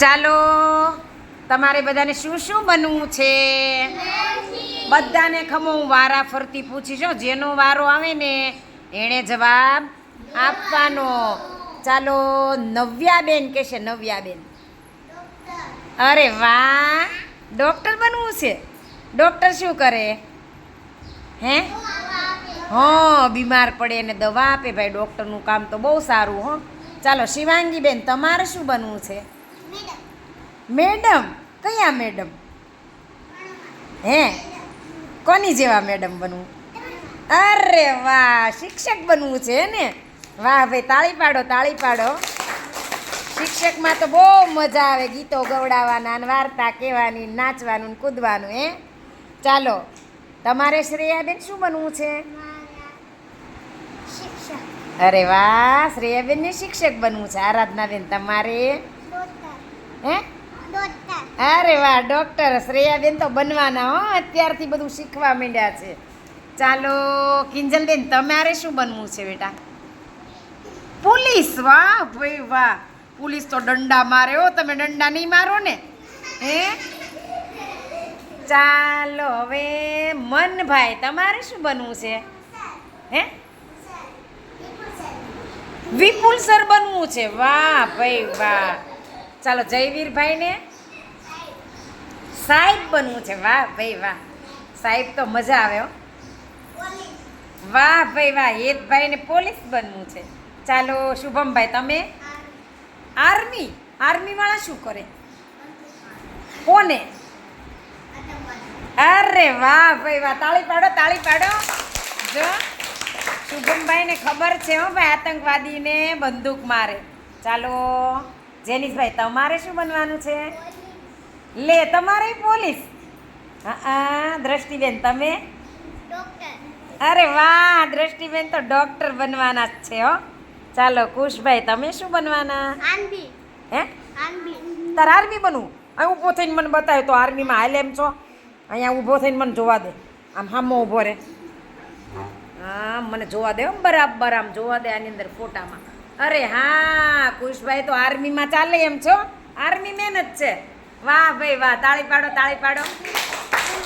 ચાલો, તમારે બધાને શું શું બનવું છે? બધાને ખમો, હું વારા ફરતી પૂછીશ જેનો વારો આવે ને, એણે જવાબ આપવાનો. ચાલો, નવ્યાબેન કે છે નવ્યાબેન. અરે વાહ! ડૉક્ટર બનવું છે? ડૉક્ટર શું કરે? હે? હા, બીમાર પડે એને દવા આપે, ભાઈ, ડૉક્ટરનું કામ તો બહુ સારું, હો. ચાલો, શિવાંગીબેન, તમારે શું બનવું છે? મેડમ. કયા મેડમ? હે? કોની જેવા મેડમ બનવું? અરે વાહ શિક્ષક બનવું છે ને? વાહ ભાઈ તાળી પાડો તાળી પાડો. શિક્ષકમાં તો બહુ મજા આવે ગીતો ગવડાવવાના વાર્તા કહેવાની નાચવાનું ને કૂદવાનું હે? ચાલો તમારે શ્રેયાબેન શું બનવું છે? અરે વાહ શ્રેયાબેનને શિક્ષક બનવું છે આરાધનાબેન તમારે? હે? અરે વાહ ડૉક્ટર શ્રેયાબેન તો બનવાના હો. અત્યારથી બધું શીખવા માંડ્યા છે. ચાલો, કિંજલબેન, તમારે શું બનવું છે બેટા? પોલીસ, વાહ, ભાઈ વાહ. પોલીસ તો દંડા મારે હો. તમે દંડા નહીં મારો ને? હે? ચાલો, હવે મનભાઈ, તમારે શું બનવું છે? હે? વિપુલ સર બનવું છે. વાહ, ભાઈ વાહ. ચાલો જયવીરભાઈને સાહેબ બનવું છે. વાહ ભાઈ વાહ. સાહેબ તો મજા આવે હો. વાહ ભાઈ વાહ, હેતભાઈને પોલીસ બનવું છે. ચાલો શુભમભાઈ, તમે? આર્મી. આર્મીવાળા શું કરે? કોને? અરે વાહ ભાઈ વાહ. તાળી પાડો તાળી પાડો. જો, શુભમભાઈને ખબર છે હો ભાઈ, આતંકવાદીને બંદૂક મારે. ચાલો. જેનિસભાઈ તમારે શું બનવાનું છે? લે તમારે પોલીસ. હા દ્રષ્ટિબેન તમે? અરે વાહ દ્રષ્ટિબેન તો ડોક્ટર બનવાના જ છે હો. ચાલો કુશભાઈ તમે શું બનવાના? હે? તારે આર્મી બનવું? અહીં ઊભો થઈને મને બતાવ્યો તો આર્મીમાં હાલ એમ છો? અહીંયા ઊભો થઈને મને જોવા દે. આમ હામો ઊભો રહે. હા મને જોવા દે બરાબર આમ જોવા દે આની અંદર ફોટામાં. અરે હા, કુશભાઈ તો આર્મીમાં ચાલે એમ છો. આર્મી મેન જ છે. વાહ ભાઈ વાહ, તાળી પાડો તાળી પાડો.